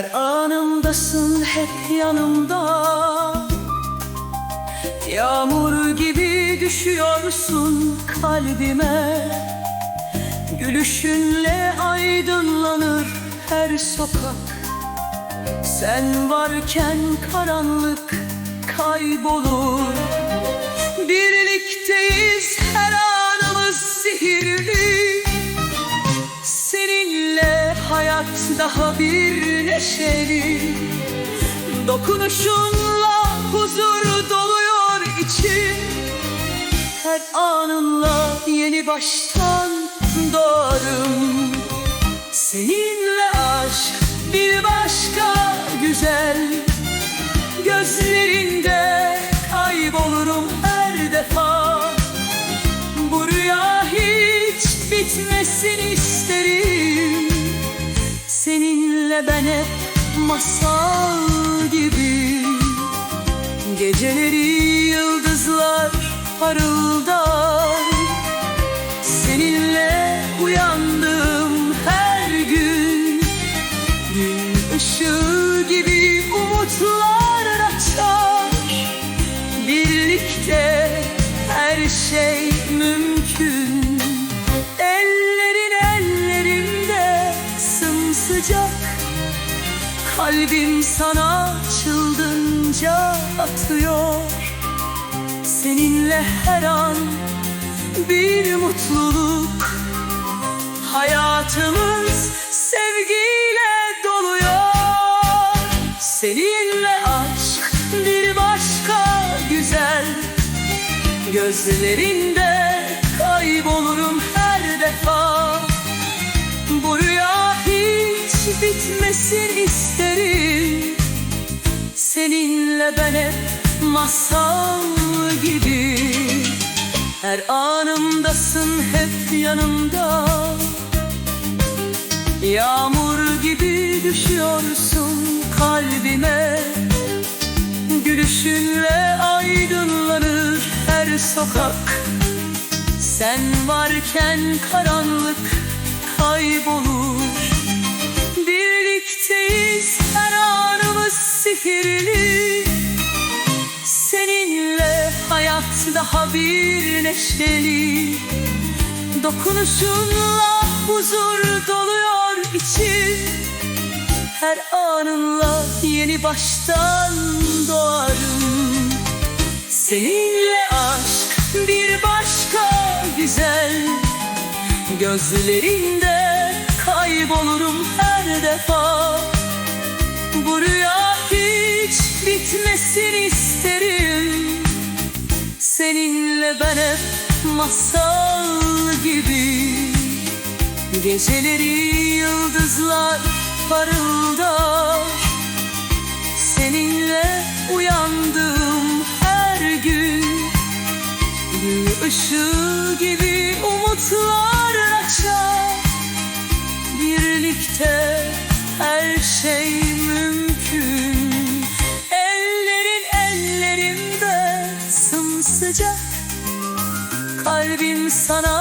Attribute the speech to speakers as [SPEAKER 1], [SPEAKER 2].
[SPEAKER 1] Her anımdasın hep yanımda. Yağmur gibi düşüyorsun kalbime. Gülüşünle aydınlanır her sokak. Sen varken karanlık kaybolur. Birlikteyiz her anımız sihirli daha bir neşeli. Dokunuşunla huzur doluyor içim. Her anınla yeni baştan doğarım. Seninle aşk bir başka güzel. Gözlerinde Seninle ben hep masal gibi. Geceleri yıldızlar parıldar. Seninle uyandım her gün. Gün ışığı gibi umutlar açar. Birlikte her şey Kalbim sana çılgınca atıyor. Seninle her an bir mutluluk. Hayatımız sevgiyle doluyor. Seninle aşk bir başka güzel. Gözlerinde bitmesin isterim. Seninle ben hep masal gibi. Her anımdasın hep yanımda. Yağmur gibi düşüyorsun kalbime. Gülüşünle aydınlanır her sokak. Sen varken karanlık kaybolur Birlikteyiz. Her anımız sihirli. Seninle hayat daha bir neşeli. Dokunuşunla huzur doluyor içim. Her anınla yeni baştan doğarım. Seninle aşk bir başka güzel. Gözlerinde kaybolurum her defa. Bu rüya hiç bitmesin isterim. Seninle ben hep masal gibi. Geceleri yıldızlar parıldar Seninle uyandım her gün. Gün ışığı gibi umutlar açar sana